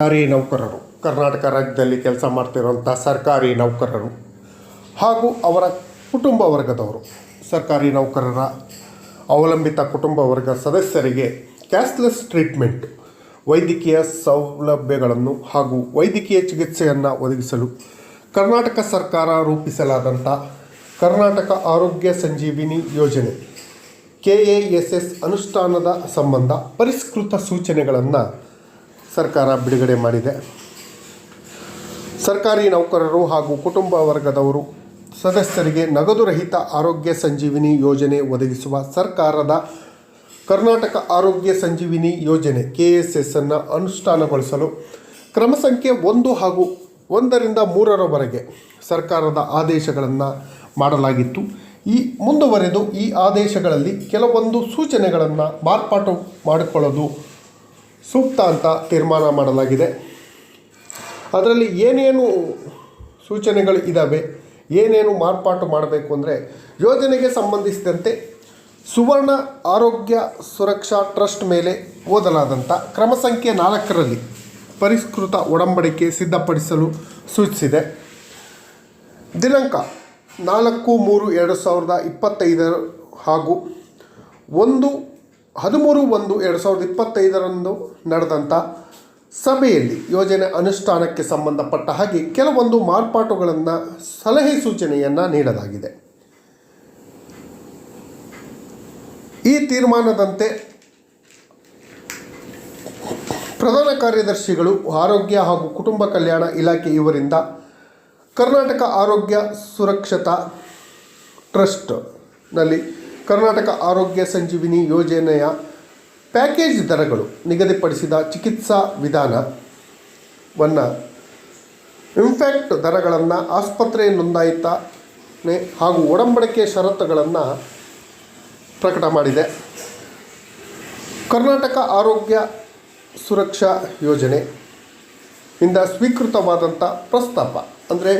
ಸರ್ಕಾರಿ ನೌಕರರು, ಕರ್ನಾಟಕ ರಾಜ್ಯದಲ್ಲಿ ಕೆಲಸ ಮಾಡ್ತಿರುವಂಥ ಸರ್ಕಾರಿ ನೌಕರರು ಹಾಗೂ ಅವರ ಕುಟುಂಬ ವರ್ಗದವರು, ಸರ್ಕಾರಿ ನೌಕರರ ಅವಲಂಬಿತ ಕುಟುಂಬ ವರ್ಗ ಸದಸ್ಯರಿಗೆ ಕ್ಯಾಶ್ಲೆಸ್ ಟ್ರೀಟ್ಮೆಂಟ್, ವೈದ್ಯಕೀಯ ಸೌಲಭ್ಯಗಳನ್ನು ಹಾಗೂ ವೈದ್ಯಕೀಯ ಚಿಕಿತ್ಸೆಯನ್ನು ಒದಗಿಸಲು ಕರ್ನಾಟಕ ಸರ್ಕಾರ ರೂಪಿಸಲಾದಂಥ ಕರ್ನಾಟಕ ಆರೋಗ್ಯ ಸಂಜೀವಿನಿ ಯೋಜನೆ ಕೆ ಎ ಎಸ್ ಎಸ್ ಅನುಷ್ಠಾನದ ಸಂಬಂಧ ಪರಿಷ್ಕೃತ ಸೂಚನೆಗಳನ್ನು ಸರ್ಕಾರ ಬಿಡುಗಡೆ ಮಾಡಿದೆ. ಸರ್ಕಾರಿ ನೌಕರರು ಹಾಗೂ ಕುಟುಂಬ ವರ್ಗದವರು, ಸದಸ್ಯರಿಗೆ ನಗದು ರಹಿತ ಆರೋಗ್ಯ ಸಂಜೀವಿನಿ ಯೋಜನೆ ಒದಗಿಸುವ ಸರ್ಕಾರದ ಕರ್ನಾಟಕ ಆರೋಗ್ಯ ಸಂಜೀವಿನಿ ಯೋಜನೆ ಕೆ ಎಸ್ ಎಸ್ ಅನ್ನು ಅನುಷ್ಠಾನಗೊಳಿಸಲು ಕ್ರಮ ಸಂಖ್ಯೆ ಒಂದು ಹಾಗೂ ಒಂದರಿಂದ ಮೂರರವರೆಗೆ ಸರ್ಕಾರದ ಆದೇಶಗಳನ್ನು ಮಾಡಲಾಗಿತ್ತು. ಈ ಮುಂದುವರೆದು ಈ ಆದೇಶಗಳಲ್ಲಿ ಕೆಲವೊಂದು ಸೂಚನೆಗಳನ್ನು ಮಾರ್ಪಾಟು ಮಾಡಿಕೊಳ್ಳೋದು ಸೂಕ್ತ ಅಂತ ತೀರ್ಮಾನ ಮಾಡಲಾಗಿದೆ. ಅದರಲ್ಲಿ ಏನೇನು ಸೂಚನೆಗಳು ಇದ್ದಾವೆ ಏನೇನು ಮಾರ್ಪಾಟು ಮಾಡಬೇಕು ಅಂದರೆ ಯೋಜನೆಗೆ ಸಂಬಂಧಿಸಿದಂತೆ ಸುವರ್ಣ ಆರೋಗ್ಯ ಸುರಕ್ಷಾ ಟ್ರಸ್ಟ್ ಮೇಲೆ ಓದಲಾದಂಥ ಕ್ರಮ ಸಂಖ್ಯೆ ನಾಲ್ಕರಲ್ಲಿ ಪರಿಷ್ಕೃತ ಒಡಂಬಡಿಕೆ ಸಿದ್ಧಪಡಿಸಲು ಸೂಚಿಸಿದೆ. ದಿನಾಂಕ ನಾಲ್ಕು ಮೂರು ಎರಡು ಸಾವಿರದ ಇಪ್ಪತ್ತೈದರ ಹಾಗೂ ಒಂದು ಹದಿಮೂರು ಒಂದು ಎರಡು ಸಾವಿರದ ಇಪ್ಪತ್ತೈದರಂದು ನಡೆದಂಥ ಸಭೆಯಲ್ಲಿ ಯೋಜನೆ ಅನುಷ್ಠಾನಕ್ಕೆ ಸಂಬಂಧಪಟ್ಟ ಹಾಗೆ ಕೆಲವೊಂದು ಮಾರ್ಪಾಟುಗಳನ್ನು ಸಲಹೆ ಸೂಚನೆಯನ್ನು ನೀಡಲಾಗಿದೆ. ಈ ತೀರ್ಮಾನದಂತೆ ಪ್ರಧಾನ ಕಾರ್ಯದರ್ಶಿಗಳು ಆರೋಗ್ಯ ಹಾಗೂ ಕುಟುಂಬ ಕಲ್ಯಾಣ ಇಲಾಖೆ ಇವರಿಂದ ಕರ್ನಾಟಕ ಆರೋಗ್ಯ ಸುರಕ್ಷತಾ ಟ್ರಸ್ಟ್ನಲ್ಲಿ ಕರ್ನಾಟಕ ಆರೋಗ್ಯ ಸಂಜೀವಿನಿ ಯೋಜನೆಯ ಪ್ಯಾಕೇಜ್ ದರಗಳು ನಿಗದಿಪಡಿಸಿದ ಚಿಕಿತ್ಸಾ ವಿಧಾನವನ್ನು ಇಂಫ್ಯಾಕ್ಟ್ ದರಗಳನ್ನು ಆಸ್ಪತ್ರೆ ನೋಂದಾಯಿತನೆ ಹಾಗೂ ಒಡಂಬಡಿಕೆ ಷರತ್ತುಗಳನ್ನು ಪ್ರಕಟ ಮಾಡಿದೆ. ಕರ್ನಾಟಕ ಆರೋಗ್ಯ ಸುರಕ್ಷಾ ಯೋಜನೆ ಇಂದ ಸ್ವೀಕೃತವಾದಂಥ ಪ್ರಸ್ತಾಪ ಅಂದರೆ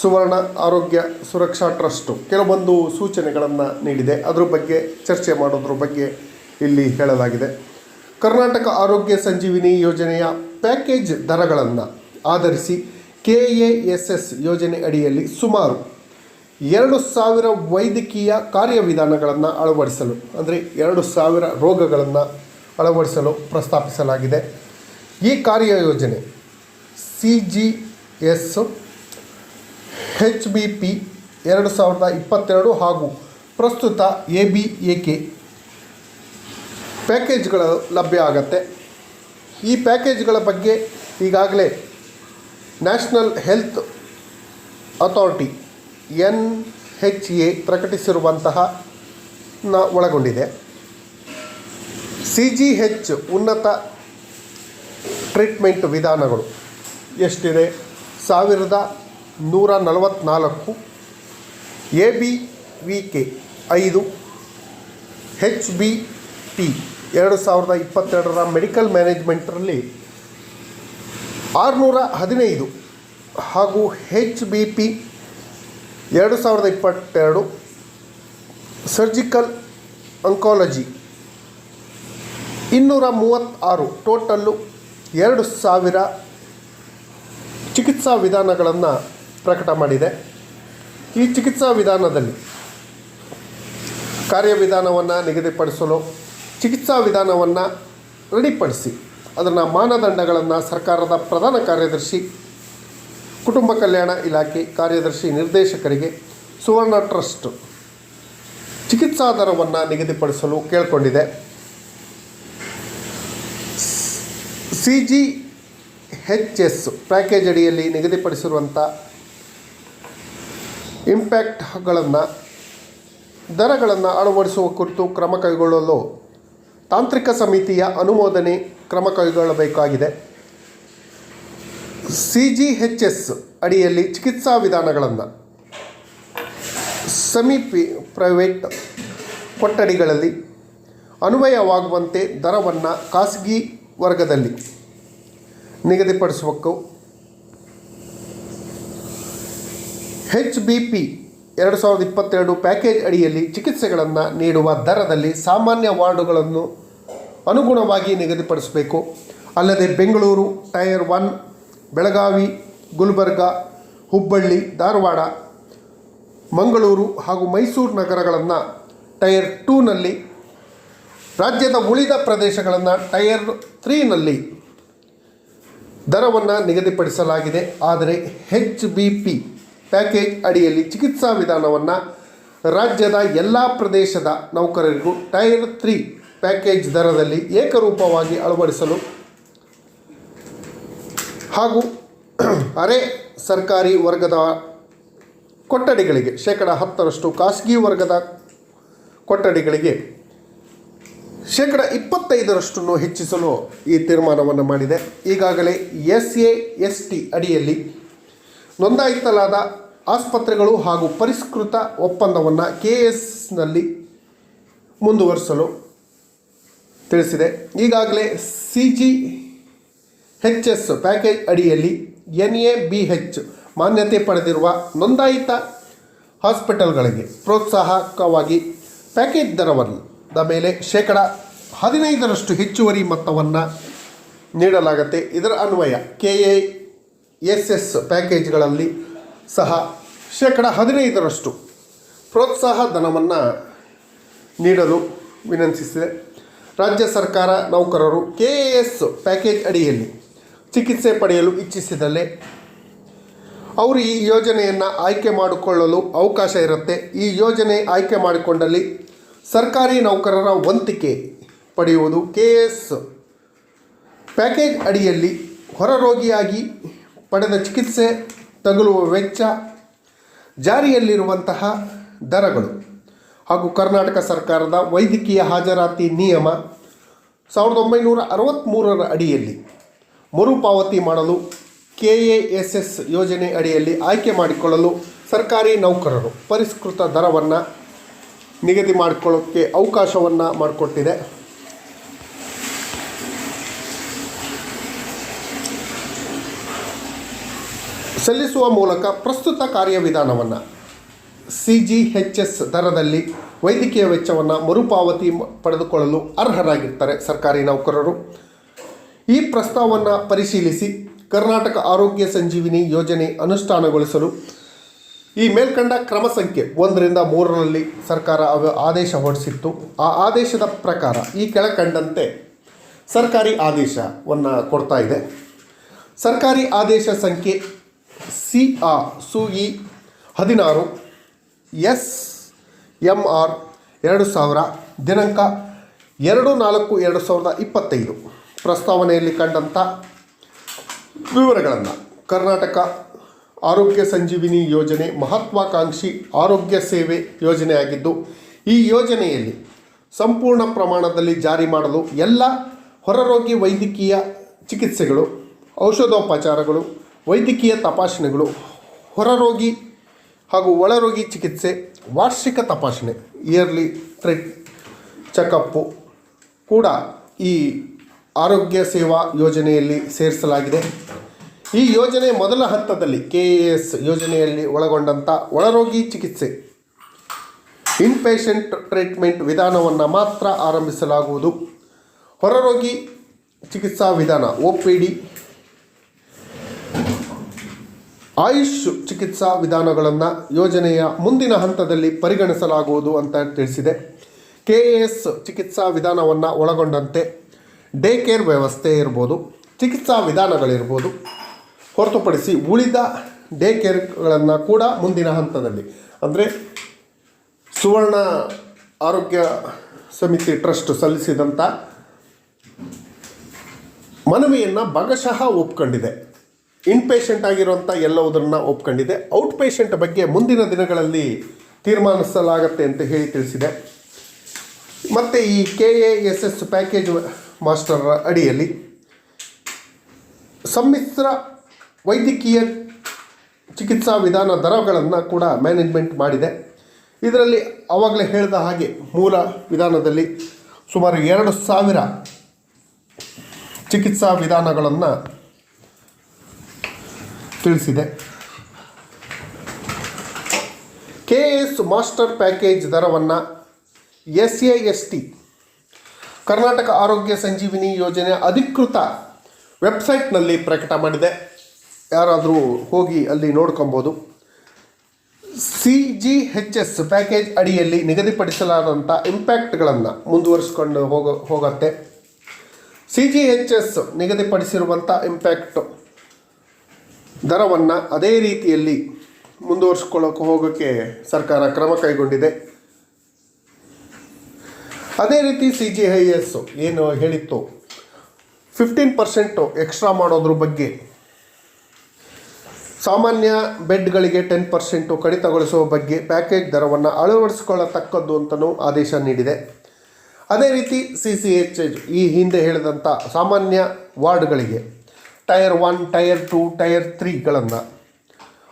ಸುವರ್ಣ ಆರೋಗ್ಯ ಸುರಕ್ಷಾ ಟ್ರಸ್ಟು. ಕೆಲವೊಂದು ಸೂಚನೆಗಳನ್ನು ನೀಡಿದೆ. ಅದರ ಬಗ್ಗೆ ಚರ್ಚೆ ಮಾಡೋದ್ರ ಬಗ್ಗೆ ಇಲ್ಲಿ ಹೇಳಲಾಗಿದೆ. ಕರ್ನಾಟಕ ಆರೋಗ್ಯ ಸಂಜೀವಿನಿ ಯೋಜನೆಯ ಪ್ಯಾಕೇಜ್ ದರಗಳನ್ನು ಆಧರಿಸಿ ಕೆ ಎ ಎಸ್ ಎಸ್ ಯೋಜನೆ ಅಡಿಯಲ್ಲಿ ಸುಮಾರು ಎರಡು ಸಾವಿರ ವೈದ್ಯಕೀಯ ಕಾರ್ಯವಿಧಾನಗಳನ್ನು ಅಳವಡಿಸಲು, ಅಂದರೆ ಎರಡು ಸಾವಿರ ರೋಗಗಳನ್ನು ಅಳವಡಿಸಲು ಪ್ರಸ್ತಾಪಿಸಲಾಗಿದೆ. ಈ ಕಾರ್ಯಯೋಜನೆ C G S H B P ಎರಡು ಸಾವಿರದ ಇಪ್ಪತ್ತೆರಡು ಹಾಗೂ ಪ್ರಸ್ತುತ ಎ ಬಿ ಎ ಕೆ ಪ್ಯಾಕೇಜ್ಗಳು ಲಭ್ಯ ಆಗತ್ತೆ. ಈ ಪ್ಯಾಕೇಜ್ಗಳ ಬಗ್ಗೆ ಈಗಾಗಲೇ national health authority N H A ಪ್ರಕಟಿಸಿರುವಂತಹ ನ ಒಳಗೊಂಡಿದೆ. ಸಿ ಜಿ ಹೆಚ್ ಉನ್ನತ ಟ್ರೀಟ್ಮೆಂಟ್ ವಿಧಾನಗಳು ಎಷ್ಟಿದೆ? ಸಾವಿರದ ನೂರ ನಲವತ್ತ್ನಾಲ್ಕು ಎ ಬಿ ವಿ ಕೆ ಐದು. ಹೆಚ್ ಬಿ ಟಿ ಎರಡು ಸಾವಿರದ ಇಪ್ಪತ್ತೆರಡರ ಮೆಡಿಕಲ್ ಮ್ಯಾನೇಜ್ಮೆಂಟ್ರಲ್ಲಿ ಆರುನೂರ ಹದಿನೈದು ಹಾಗೂ ಹೆಚ್ ಬಿ ಪಿ ಎರಡು ಸಾವಿರದ ಇಪ್ಪತ್ತೆರಡು. ಸರ್ಜಿಕಲ್ ಅಂಕಾಲಜಿ ಇನ್ನೂರ ಮೂವತ್ತಾರು ಟೋಟಲ್ಲು ಎರಡು ಸಾವಿರ ಚಿಕಿತ್ಸಾ ವಿಧಾನಗಳನ್ನು ಪ್ರಕಟ ಮಾಡಿದೆ. ಈ ಚಿಕಿತ್ಸಾ ವಿಧಾನದಲ್ಲಿ ಕಾರ್ಯವಿಧಾನವನ್ನು ನಿಗದಿಪಡಿಸಲು, ಚಿಕಿತ್ಸಾ ವಿಧಾನವನ್ನು ರೆಡಿಪಡಿಸಿ, ಅದನ್ನು ಮಾನದಂಡಗಳನ್ನು ಸರ್ಕಾರದ ಪ್ರಧಾನ ಕಾರ್ಯದರ್ಶಿ, ಕುಟುಂಬ ಕಲ್ಯಾಣ ಇಲಾಖೆ ಕಾರ್ಯದರ್ಶಿ ನಿರ್ದೇಶಕರಿಗೆ ಸುವರ್ಣ ಟ್ರಸ್ಟ್ ಚಿಕಿತ್ಸಾ ದರವನ್ನು ನಿಗದಿಪಡಿಸಲು ಕೇಳಿಕೊಂಡಿದೆ. C G H S package ಅಡಿಯಲ್ಲಿ ನಿಗದಿಪಡಿಸಿರುವಂಥ ಇಂಪ್ಯಾಕ್ಟ್ಗಳನ್ನು ದರಗಳನ್ನು ಅಳವಡಿಸುವ ಕುರಿತು ಕ್ರಮ ಕೈಗೊಳ್ಳಲು ತಾಂತ್ರಿಕ ಸಮಿತಿಯ ಅನುಮೋದನೆ ಕ್ರಮ ಕೈಗೊಳ್ಳಬೇಕಾಗಿದೆ. ಸಿ ಜಿ ಹೆಚ್ ಎಸ್ ಅಡಿಯಲ್ಲಿ ಚಿಕಿತ್ಸಾ ವಿಧಾನಗಳನ್ನು ಸಮೀಪಿ, ಪ್ರೈವೇಟ್ ಕೊಠಡಿಗಳಲ್ಲಿ ಅನ್ವಯವಾಗುವಂತೆ ದರವನ್ನು ಖಾಸಗಿ ವರ್ಗದಲ್ಲಿ ನಿಗದಿಪಡಿಸಬೇಕು ಹೆಚ್ ಬಿ ಪಿ ಎರಡು ಸಾವಿರದ ಇಪ್ಪತ್ತೆರಡು ಪ್ಯಾಕೇಜ್ ಅಡಿಯಲ್ಲಿ ಚಿಕಿತ್ಸೆಗಳನ್ನು ನೀಡುವ ದರದಲ್ಲಿ ಸಾಮಾನ್ಯ ವಾರ್ಡುಗಳನ್ನು ಅನುಗುಣವಾಗಿ ನಿಗದಿಪಡಿಸಬೇಕು. ಅಲ್ಲದೆ ಬೆಂಗಳೂರು ಟೈರ್ ಒನ್, ಬೆಳಗಾವಿ, ಗುಲ್ಬರ್ಗ, ಹುಬ್ಬಳ್ಳಿ, ಧಾರವಾಡ, ಮಂಗಳೂರು ಹಾಗೂ ಮೈಸೂರು ನಗರಗಳನ್ನು ಟೈರ್ ಟೂನಲ್ಲಿ ರಾಜ್ಯದ ಉಳಿದ ಪ್ರದೇಶಗಳನ್ನು ಟೈರ್ ತ್ರೀನಲ್ಲಿ ದರವನ್ನು ನಿಗದಿಪಡಿಸಲಾಗಿದೆ. ಆದರೆ ಹೆಚ್ ಬಿ ಪಿ ಪ್ಯಾಕೇಜ್ ಅಡಿಯಲ್ಲಿ ಚಿಕಿತ್ಸಾ ವಿಧಾನವನ್ನು ರಾಜ್ಯದ ಎಲ್ಲ ಪ್ರದೇಶದ ನೌಕರರಿಗೂ ಟೈರ್ ತ್ರೀ ಪ್ಯಾಕೇಜ್ ದರದಲ್ಲಿ ಏಕರೂಪವಾಗಿ ಅಳವಡಿಸಲು ಹಾಗೂ ಅರೆ ಸರ್ಕಾರಿ ವರ್ಗದ ಕೊಠಡಿಗಳಿಗೆ ಶೇಕಡ ಹತ್ತರಷ್ಟು ಖಾಸಗಿ ವರ್ಗದ ಕೊಠಡಿಗಳಿಗೆ ಶೇಕಡ ಇಪ್ಪತ್ತೈದರಷ್ಟನ್ನು ಹೆಚ್ಚಿಸಲು ಈ ತೀರ್ಮಾನವನ್ನು ಮಾಡಿದೆ. ಈಗಾಗಲೇ ಎಸ್ ಎ ಎಸ್ ಟಿ ಅಡಿಯಲ್ಲಿ ನೋಂದಾಯಿಸಲಾದ ಆಸ್ಪತ್ರೆಗಳು ಹಾಗೂ ಪರಿಷ್ಕೃತ ಒಪ್ಪಂದವನ್ನು ಕೆ ಎಸ್ನಲ್ಲಿ ಮುಂದುವರಿಸಲು ತಿಳಿಸಿದೆ. ಈಗಾಗಲೇ C G H S package ಅಡಿಯಲ್ಲಿ ಎನ್ ಎ ಬಿ ಹೆಚ್ ಮಾನ್ಯತೆ ಪಡೆದಿರುವ ನೋಂದಾಯಿತ ಹಾಸ್ಪಿಟಲ್ಗಳಿಗೆ ಪ್ರೋತ್ಸಾಹಕವಾಗಿ ಪ್ಯಾಕೇಜ್ ದರವನ್ನ ಮೇಲೆ ಶೇಕಡ ಹದಿನೈದರಷ್ಟು ಹೆಚ್ಚುವರಿ ಮೊತ್ತವನ್ನು ನೀಡಲಾಗುತ್ತೆ. ಇದರ ಅನ್ವಯ ಕೆ ಎ ಎಸ್ ಎಸ್ ಪ್ಯಾಕೇಜ್ಗಳಲ್ಲಿ ಸಹ ಶೇಕಡ ಹದಿನೈದರಷ್ಟು ಪ್ರೋತ್ಸಾಹ ಧನವನ್ನು ನೀಡಲು ವಿನಂತಿಸಿದೆ. ರಾಜ್ಯ ಸರ್ಕಾರ ನೌಕರರು ಕೆ ಎಸ್ ಪ್ಯಾಕೇಜ್ ಅಡಿಯಲ್ಲಿ ಚಿಕಿತ್ಸೆ ಪಡೆಯಲು ಇಚ್ಛಿಸಿದಲ್ಲಿ ಅವರು ಈ ಯೋಜನೆಯನ್ನು ಆಯ್ಕೆ ಮಾಡಿಕೊಳ್ಳಲು ಅವಕಾಶ ಇರುತ್ತೆ. ಈ ಯೋಜನೆ ಆಯ್ಕೆ ಮಾಡಿಕೊಂಡಲ್ಲಿ ಸರ್ಕಾರಿ ನೌಕರರ ವಂತಿಕೆ ಪಡೆಯುವುದು ಕೆ ಎಸ್ ಪ್ಯಾಕೇಜ್ ಅಡಿಯಲ್ಲಿ ಹೊರರೋಗಿಯಾಗಿ ಪಡೆದ ಚಿಕಿತ್ಸೆ ತಗುಲುವ ವೆಚ್ಚ ಜಾರಿಯಲ್ಲಿರುವಂತಹ ದರಗಳು. ಹಾಗೂ ಕರ್ನಾಟಕ ಸರ್ಕಾರದ ವೈದ್ಯಕೀಯ ಹಾಜರಾತಿ ನಿಯಮ ಸಾವಿರದ ಒಂಬೈನೂರ ಅರವತ್ತ್ಮೂರರ ಅಡಿಯಲ್ಲಿ ಮರುಪಾವತಿ ಮಾಡಲು ಕೆ ಎ ಎಸ್ ಎಸ್ ಯೋಜನೆ ಅಡಿಯಲ್ಲಿ ಆಯ್ಕೆ ಮಾಡಿಕೊಳ್ಳಲು ಸರ್ಕಾರಿ ನೌಕರರು ಪರಿಷ್ಕೃತ ದರವನ್ನು ನಿಗದಿ ಮಾಡಿಕೊಳ್ಳೋಕ್ಕೆ ಅವಕಾಶವನ್ನು ಮಾಡಿಕೊಟ್ಟಿದೆ. ಸಲ್ಲಿಸುವ ಮೂಲಕ ಪ್ರಸ್ತುತ ಕಾರ್ಯವಿಧಾನವನ್ನು ಸಿ ಜಿ ಎಚ್ ಎಸ್ ದರದಲ್ಲಿ ವೈದ್ಯಕೀಯ ವೆಚ್ಚವನ್ನು ಮರುಪಾವತಿ ಪಡೆದುಕೊಳ್ಳಲು ಅರ್ಹರಾಗಿರ್ತಾರೆ ಸರ್ಕಾರಿ ನೌಕರರು. ಈ ಪ್ರಸ್ತಾವವನ್ನು ಪರಿಶೀಲಿಸಿ ಕರ್ನಾಟಕ ಆರೋಗ್ಯ ಸಂಜೀವಿನಿ ಯೋಜನೆ ಅನುಷ್ಠಾನಗೊಳಿಸಲು ಈ ಮೇಲ್ಕಂಡ ಕ್ರಮ ಸಂಖ್ಯೆ ಒಂದರಿಂದ ಮೂರರಲ್ಲಿ ಸರ್ಕಾರ ಆದೇಶ ಹೊರಡಿಸಿತ್ತು. ಆ ಆದೇಶದ ಪ್ರಕಾರ ಈ ಕೆಳಕಂಡಂತೆ ಸರ್ಕಾರಿ ಆದೇಶವನ್ನು ಕೊಡ್ತಾ ಇದೆ. ಸರ್ಕಾರಿ ಆದೇಶ ಸಂಖ್ಯೆ ಸಿ ಆ ಸು ಇ ಹದಿನಾರು ಎಸ್ ಎಂ ಆರ್ ಎರಡು ಸಾವಿರ, ದಿನಾಂಕ ಎರಡು ನಾಲ್ಕು ಎರಡು ಸಾವಿರದ ಇಪ್ಪತ್ತೈದು. ಪ್ರಸ್ತಾವನೆಯಲ್ಲಿ ಕಂಡಂಥ ವಿವರಗಳನ್ನು. ಕರ್ನಾಟಕ ಆರೋಗ್ಯ ಸಂಜೀವಿನಿ ಯೋಜನೆ ಮಹತ್ವಾಕಾಂಕ್ಷಿ ಆರೋಗ್ಯ ಸೇವೆ ಯೋಜನೆಯಾಗಿದ್ದು, ಈ ಯೋಜನೆಯಲ್ಲಿ ಸಂಪೂರ್ಣ ಪ್ರಮಾಣದಲ್ಲಿ ಜಾರಿ ಮಾಡಲು ಎಲ್ಲ ಹೊರರೋಗಿ ವೈದ್ಯಕೀಯ ಚಿಕಿತ್ಸೆಗಳು, ಔಷಧೋಪಚಾರಗಳು ವೈದ್ಯಕೀಯ ತಪಾಸಣೆಗಳು, ಹೊರರೋಗಿ ಹಾಗೂ ಒಳರೋಗಿ ಚಿಕಿತ್ಸೆ, ವಾರ್ಷಿಕ ತಪಾಸಣೆ ಇಯರ್ಲಿ ಟ್ರಿಪ್ ಚೆಕಪ್ಪು ಕೂಡ ಈ ಆರೋಗ್ಯ ಸೇವಾ ಯೋಜನೆಯಲ್ಲಿ ಸೇರಿಸಲಾಗಿದೆ. ಈ ಯೋಜನೆ ಮೊದಲ ಹಂತದಲ್ಲಿ ಕೆ ಎಸ್ ಯೋಜನೆಯಲ್ಲಿ ಒಳಗೊಂಡಂಥ ಒಳರೋಗಿ ಚಿಕಿತ್ಸೆ. ಇನ್ಪೇಷಂಟ್ ಟ್ರೀಟ್ಮೆಂಟ್ ವಿಧಾನವನ್ನು ಮಾತ್ರ ಆರಂಭಿಸಲಾಗುವುದು. ಹೊರರೋಗಿ ಚಿಕಿತ್ಸಾ ವಿಧಾನ ಒ ಪಿ ಡಿ ಆಯುಷ್ ಚಿಕಿತ್ಸಾ ವಿಧಾನಗಳನ್ನು ಯೋಜನೆಯ ಮುಂದಿನ ಹಂತದಲ್ಲಿ ಪರಿಗಣಿಸಲಾಗುವುದು ಅಂತ ತಿಳಿಸಿದೆ. ಕೆ ಎಸ್ ಚಿಕಿತ್ಸಾ ವಿಧಾನವನ್ನು ಒಳಗೊಂಡಂತೆ ಡೇ ಕೇರ್ ವ್ಯವಸ್ಥೆ ಇರ್ಬೋದು, ಚಿಕಿತ್ಸಾ ವಿಧಾನಗಳಿರ್ಬೋದು. ಹೊರತುಪಡಿಸಿ ಉಳಿದ ಡೇ ಕೇರ್ಗಳನ್ನು ಕೂಡ ಮುಂದಿನ ಹಂತದಲ್ಲಿ, ಅಂದರೆ ಸುವರ್ಣ ಆರೋಗ್ಯ ಸಮಿತಿ ಟ್ರಸ್ಟ್ ಸಲ್ಲಿಸಿದಂಥ ಮನವಿಯನ್ನು ಭಾಗಶಃ ಒಪ್ಕೊಂಡಿದೆ. ಇನ್ಪೇಷಂಟ್ ಆಗಿರುವಂಥ ಎಲ್ಲವುದನ್ನು ಒಪ್ಕೊಂಡಿದೆ. ಔಟ್ ಪೇಷಂಟ್ ಬಗ್ಗೆ ಮುಂದಿನ ದಿನಗಳಲ್ಲಿ ತೀರ್ಮಾನಿಸಲಾಗತ್ತೆ ಅಂತ ಹೇಳಿ ತಿಳಿಸಿದೆ. ಮತ್ತು ಈ K A S S package master ಅಡಿಯಲ್ಲಿ ಸಮ್ಮಿಶ್ರ ವೈದ್ಯಕೀಯ ಚಿಕಿತ್ಸಾ ವಿಧಾನ ದರಗಳನ್ನು ಕೂಡ ಮ್ಯಾನೇಜ್ಮೆಂಟ್ ಮಾಡಿದೆ. ಇದರಲ್ಲಿ ಆವಾಗಲೇ ಹೇಳಿದ ಹಾಗೆ ಮೂಲ ವಿಧಾನದಲ್ಲಿ ಸುಮಾರು ಎರಡು ಸಾವಿರ ಚಿಕಿತ್ಸಾ ವಿಧಾನಗಳನ್ನು ತಿಳಿಸಿದೆ. ಕೆ ಎಸ್ ಮಾಸ್ಟರ್ ಪ್ಯಾಕೇಜ್ ದರವನ್ನು S A S T Karnataka Arogya Sanjeevini ಯೋಜನೆ ಅಧಿಕೃತ ವೆಬ್ಸೈಟ್ನಲ್ಲಿ ಪ್ರಕಟ ಮಾಡಿದೆ. ಯಾರಾದರೂ ಹೋಗಿ ಅಲ್ಲಿ ನೋಡ್ಕೊಬೋದು. C G H S package ಅಡಿಯಲ್ಲಿ ನಿಗದಿಪಡಿಸಲಾದಂಥ ಇಂಪ್ಯಾಕ್ಟ್ಗಳನ್ನು ಮುಂದುವರಿಸ್ಕೊಂಡು ಹೋಗ, ಹೋಗತ್ತೆ. ಸಿ ಜಿ ಎಚ್ ಎಸ್ ನಿಗದಿಪಡಿಸಿರುವಂಥ ಇಂಪ್ಯಾಕ್ಟ್ ದರವನ್ನು ಅದೇ ರೀತಿಯಲ್ಲಿ ಮುಂದುವರಿಸ್ಕೊಳ್ಳೋಕೆ ಹೋಗೋಕ್ಕೆ ಸರ್ಕಾರ ಕ್ರಮ ಕೈಗೊಂಡಿದೆ. ಅದೇ ರೀತಿ ಸಿ ಜಿ ಐ ಎಸ್ ಏನು ಹೇಳಿತ್ತು? ಫಿಫ್ಟೀನ್ ಪರ್ಸೆಂಟು ಎಕ್ಸ್ಟ್ರಾ ಮಾಡೋದ್ರ ಬಗ್ಗೆ ಸಾಮಾನ್ಯ ಬೆಡ್ಗಳಿಗೆ ಟೆನ್ ಪರ್ಸೆಂಟು ಕಡಿತಗೊಳಿಸುವ ಬಗ್ಗೆ ಪ್ಯಾಕೇಜ್ ದರವನ್ನು ಅಳವಡಿಸಿಕೊಳ್ಳತಕ್ಕದ್ದು ಅಂತಲೂ ಆದೇಶ ನೀಡಿದೆ. ಅದೇ ರೀತಿ ಸಿ ಸಿ ಎಚ್ ಎಚ್ ಈ ಹಿಂದೆ ಹೇಳಿದಂಥ ಸಾಮಾನ್ಯ ವಾರ್ಡ್ಗಳಿಗೆ tier one, tier two, tier ತ್ರೀಗಳನ್ನು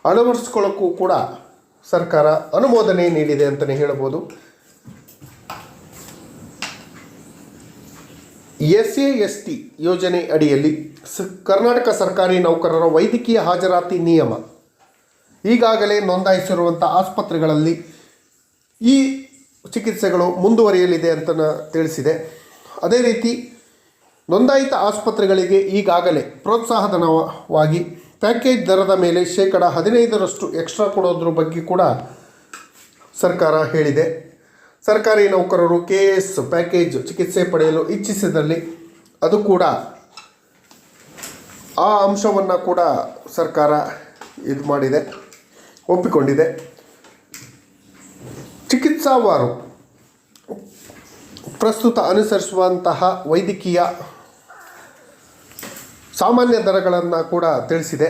ಅಳವಡಿಸ್ಕೊಳ್ಳೋಕ್ಕೂ ಕೂಡ ಸರ್ಕಾರ ಅನುಮೋದನೆ ನೀಡಿದೆ ಅಂತಲೇ ಹೇಳ್ಬೋದು. ಎಸ್ ಎ ಎಸ್ ಟಿ ಯೋಜನೆ ಅಡಿಯಲ್ಲಿ ಸ, ಕರ್ನಾಟಕ ಸರ್ಕಾರಿ ನೌಕರರ ವೈದ್ಯಕೀಯ ಹಾಜರಾತಿ ನಿಯಮ. ಈಗಾಗಲೇ ನೋಂದಾಯಿಸಿರುವಂಥ ಆಸ್ಪತ್ರೆಗಳಲ್ಲಿ ಈ ಚಿಕಿತ್ಸೆಗಳು ಮುಂದುವರಿಯಲಿದೆ ಅಂತ ತಿಳಿಸಿದೆ. ಅದೇ ರೀತಿ ನೋಂದಾಯಿತ ಆಸ್ಪತ್ರೆಗಳಿಗೆ ಈಗಾಗಲೇ ಪ್ರೋತ್ಸಾಹಧನವಾಗಿ ಪ್ಯಾಕೇಜ್ ದರದ ಮೇಲೆ ಶೇಕಡ ಹದಿನೈದರಷ್ಟು ಎಕ್ಸ್ಟ್ರಾ ಕೊಡೋದ್ರ ಬಗ್ಗೆ ಕೂಡ ಸರ್ಕಾರ ಹೇಳಿದೆ. ಸರ್ಕಾರಿ ನೌಕರರು ಕೆ ಎಸ್ ಪ್ಯಾಕೇಜ್ ಚಿಕಿತ್ಸೆ ಪಡೆಯಲು ಇಚ್ಛಿಸಿದಲ್ಲಿ ಅದು ಕೂಡ ಆ ಅಂಶವನ್ನು ಕೂಡ ಸರ್ಕಾರ ಇದು ಮಾಡಿದೆ, ಒಪ್ಪಿಕೊಂಡಿದೆ. ಚಿಕಿತ್ಸಾವಾರು ಪ್ರಸ್ತುತ ಅನುಸರಿಸುವಂತಹ ವೈದ್ಯಕೀಯ ಸಾಮಾನ್ಯ ದರಗಳನ್ನು ಕೂಡ ತಿಳಿಸಿದೆ.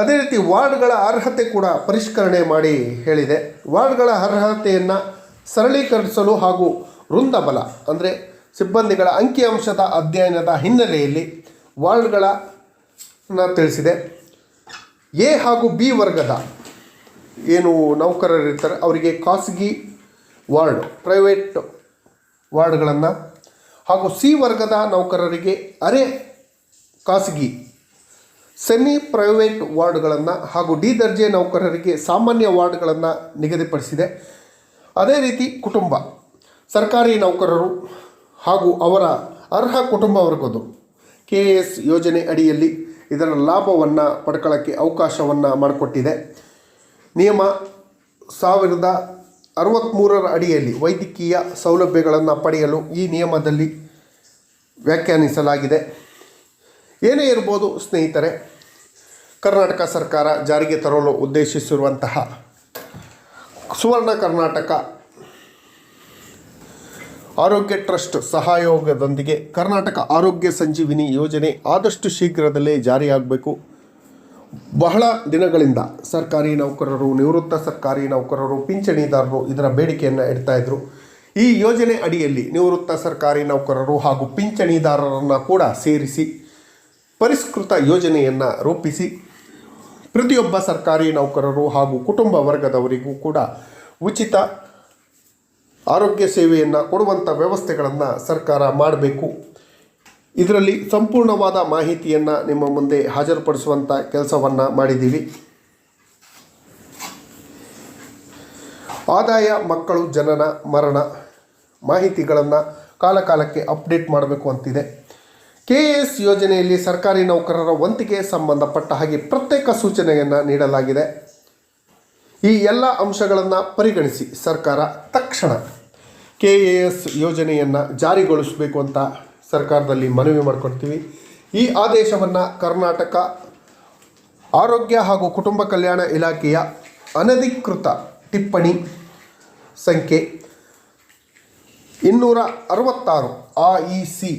ಅದೇ ರೀತಿ ವಾರ್ಡ್ಗಳ ಅರ್ಹತೆ ಕೂಡ ಪರಿಷ್ಕರಣೆ ಮಾಡಿ ಹೇಳಿದೆ. ವಾರ್ಡ್ಗಳ ಅರ್ಹತೆಯನ್ನು ಸರಳೀಕರಿಸಲು ಹಾಗೂ ವೃಂದಬಲ, ಅಂದರೆ ಸಿಬ್ಬಂದಿಗಳ ಅಂಕಿಅಂಶದ ಅಧ್ಯಯನದ ಹಿನ್ನೆಲೆಯಲ್ಲಿ ವಾರ್ಡ್ಗಳ ತಿಳಿಸಿದೆ. ಎ ಹಾಗೂ ಬಿ ವರ್ಗದ ಏನು ನೌಕರರಿರ್ತಾರೆ, ಅವರಿಗೆ ಖಾಸಗಿ ವಾರ್ಡ್, ಪ್ರೈವೇಟ್ ವಾರ್ಡ್ಗಳನ್ನು ಹಾಗೂ ಸಿ ವರ್ಗದ ನೌಕರರಿಗೆ ಅರೆ ಖಾಸಗಿ, ಸೆಮಿ ಪ್ರೈವೇಟ್ ವಾರ್ಡ್ಗಳನ್ನು ಹಾಗೂ ಡಿ ದರ್ಜೆ ನೌಕರರಿಗೆ ಸಾಮಾನ್ಯ ವಾರ್ಡ್ಗಳನ್ನು ನಿಗದಿಪಡಿಸಿದೆ. ಅದೇ ರೀತಿ ಕುಟುಂಬ, ಸರ್ಕಾರಿ ನೌಕರರು ಹಾಗೂ ಅವರ ಅರ್ಹ ಕುಟುಂಬ ವರ್ಗದು ಕೆ ಎಸ್ ಯೋಜನೆ ಅಡಿಯಲ್ಲಿ ಇದರ ಲಾಭವನ್ನು ಪಡ್ಕೊಳ್ಳೋಕ್ಕೆ ಅವಕಾಶವನ್ನು ಮಾಡಿಕೊಟ್ಟಿದೆ. ನಿಯಮ ಸಾವಿರದ ಅರವತ್ತ್ಮೂರರ ಅಡಿಯಲ್ಲಿ ವೈದ್ಯಕೀಯ ಸೌಲಭ್ಯಗಳನ್ನು ಪಡೆಯಲು ಈ ನಿಯಮದಲ್ಲಿ ವ್ಯಾಖ್ಯಾನಿಸಲಾಗಿದೆ. ಏನೇ ಇರ್ಬೋದು ಸ್ನೇಹಿತರೆ, ಕರ್ನಾಟಕ ಸರ್ಕಾರ ಜಾರಿಗೆ ತರಲು ಉದ್ದೇಶಿಸಿರುವಂತಹ ಸುವರ್ಣ ಕರ್ನಾಟಕ ಆರೋಗ್ಯ ಟ್ರಸ್ಟ್ ಸಹಯೋಗದೊಂದಿಗೆ ಕರ್ನಾಟಕ ಆರೋಗ್ಯ ಸಂಜೀವಿನಿ ಯೋಜನೆ ಆದಷ್ಟು ಶೀಘ್ರದಲ್ಲೇ ಜಾರಿಯಾಗಬೇಕು. ಬಹಳ ದಿನಗಳಿಂದ ಸರ್ಕಾರಿ ನೌಕರರು, ನಿವೃತ್ತ ಸರ್ಕಾರಿ ನೌಕರರು, ಪಿಂಚಣಿದಾರರು ಇದರ ಬೇಡಿಕೆಯನ್ನು ಇಡ್ತಾ ಇದ್ರು. ಈ ಯೋಜನೆ ಅಡಿಯಲ್ಲಿ ನಿವೃತ್ತ ಸರ್ಕಾರಿ ನೌಕರರು ಹಾಗೂ ಪಿಂಚಣಿದಾರರನ್ನು ಕೂಡ ಸೇರಿಸಿ ಪರಿಷ್ಕೃತ ಯೋಜನೆಯನ್ನು ರೂಪಿಸಿ ಪ್ರತಿಯೊಬ್ಬ ಸರ್ಕಾರಿ ನೌಕರರು ಹಾಗೂ ಕುಟುಂಬ ವರ್ಗದವರಿಗೂ ಕೂಡ ಉಚಿತ ಆರೋಗ್ಯ ಸೇವೆಯನ್ನು ಕೊಡುವಂಥ ವ್ಯವಸ್ಥೆಗಳನ್ನು ಸರ್ಕಾರ ಮಾಡಬೇಕು. ಇದರಲ್ಲಿ ಸಂಪೂರ್ಣವಾದ ಮಾಹಿತಿಯನ್ನು ನಿಮ್ಮ ಮುಂದೆ ಹಾಜರುಪಡಿಸುವಂಥ ಕೆಲಸವನ್ನು ಮಾಡಿದ್ದೀವಿ. ಆದಾಯ, ಮಕ್ಕಳು, ಜನನ, ಮರಣ ಮಾಹಿತಿಗಳನ್ನು ಕಾಲಕಾಲಕ್ಕೆ ಅಪ್ಡೇಟ್ ಮಾಡಬೇಕು ಅಂತಿದೆ. ಕೆ ಎಸ್ ಯೋಜನೆಯಲ್ಲಿ ಸರ್ಕಾರಿ ನೌಕರರ ವಂತಿಗೆ ಸಂಬಂಧಪಟ್ಟ ಹಾಗೆ ಪ್ರತ್ಯೇಕ ಸೂಚನೆಯನ್ನು ನೀಡಲಾಗಿದೆ. ಈ ಎಲ್ಲ ಅಂಶಗಳನ್ನು ಪರಿಗಣಿಸಿ ಸರ್ಕಾರ ತಕ್ಷಣ ಕೆ ಎ ಎಸ್ ಯೋಜನೆಯನ್ನು ಜಾರಿಗೊಳಿಸಬೇಕು ಅಂತ ಸರ್ಕಾರದಲ್ಲಿ ಮನವಿ ಮಾಡಿಕೊಡ್ತೀವಿ. ಈ ಆದೇಶವನ್ನು ಕರ್ನಾಟಕ ಆರೋಗ್ಯ ಹಾಗೂ ಕುಟುಂಬ ಕಲ್ಯಾಣ ಇಲಾಖೆಯ ಅನಧಿಕೃತ ಟಿಪ್ಪಣಿ ಸಂಖ್ಯೆ ಇನ್ನೂರ ಅರವತ್ತಾರು ಆ ಇ ಸಿ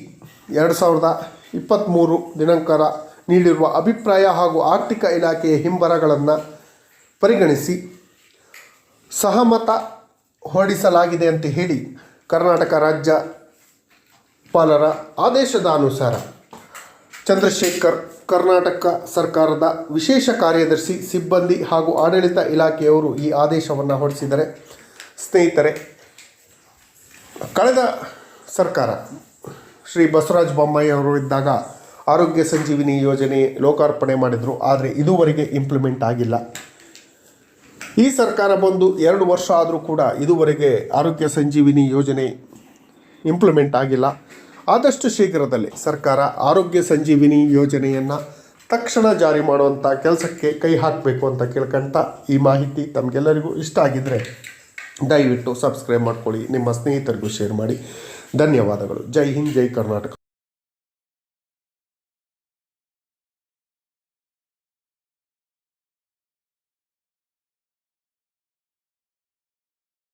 ಎರಡು ಸಾವಿರದ ಇಪ್ಪತ್ತ್ಮೂರು ದಿನಾಂಕರ ನೀಡಿರುವ ಅಭಿಪ್ರಾಯ ಹಾಗೂ ಆರ್ಥಿಕ ಇಲಾಖೆಯ ಹಿಂಬರಗಳನ್ನು ಪರಿಗಣಿಸಿ ಸಹಮತ ಹೊರಡಿಸಲಾಗಿದೆ ಅಂತ ಹೇಳಿ ಕರ್ನಾಟಕ ರಾಜ್ಯ ಪಾಲರ ಆದೇಶದ ಅನುಸಾರ ಚಂದ್ರಶೇಖರ್ ಕರ್ನಾಟಕ ಸರ್ಕಾರದ ವಿಶೇಷ ಕಾರ್ಯದರ್ಶಿ, ಸಿಬ್ಬಂದಿ ಹಾಗೂ ಆಡಳಿತ ಇಲಾಖೆಯವರು ಈ ಆದೇಶವನ್ನು ಹೊರಡಿಸಿದರೆ, ಸ್ನೇಹಿತರೆ, ಕಳೆದ ಸರ್ಕಾರ ಶ್ರೀ ಬಸವರಾಜ ಬೊಮ್ಮಾಯಿ ಅವರು ಇದ್ದಾಗ ಆರೋಗ್ಯ ಸಂಜೀವಿನಿ ಯೋಜನೆ ಲೋಕಾರ್ಪಣೆ ಮಾಡಿದರು. ಆದರೆ ಇದುವರೆಗೆ ಇಂಪ್ಲಿಮೆಂಟ್ ಆಗಿಲ್ಲ. ಈ ಸರ್ಕಾರ ಬಂದು ಎರಡು ವರ್ಷ ಆದರೂ ಕೂಡ ಇದುವರೆಗೆ ಆರೋಗ್ಯ ಸಂಜೀವಿನಿ ಯೋಜನೆ ಇಂಪ್ಲಿಮೆಂಟ್ ಆಗಿಲ್ಲ. ಆದಷ್ಟು ಶೀಘ್ರದಲ್ಲಿ ಸರ್ಕಾರ ಆರೋಗ್ಯ ಸಂಜೀವಿನಿ ಯೋಜನೆಯನ್ನು ತಕ್ಷಣ ಜಾರಿ ಮಾಡುವಂಥ ಕೆಲಸಕ್ಕೆ ಕೈ ಹಾಕಬೇಕು ಅಂತ ಕೇಳ್ಕೊಂತ ಈ ಮಾಹಿತಿ ತಮಗೆಲ್ಲರಿಗೂ ಇಷ್ಟ ಆಗಿದ್ದರೆ ದಯವಿಟ್ಟು ಸಬ್ಸ್ಕ್ರೈಬ್ ಮಾಡ್ಕೊಳ್ಳಿ. ನಿಮ್ಮ ಸ್ನೇಹಿತರಿಗೂ ಶೇರ್ ಮಾಡಿ. ಧನ್ಯವಾದಗಳು. ಜೈ ಹಿಂದ್, ಜೈ ಕರ್ನಾಟಕ.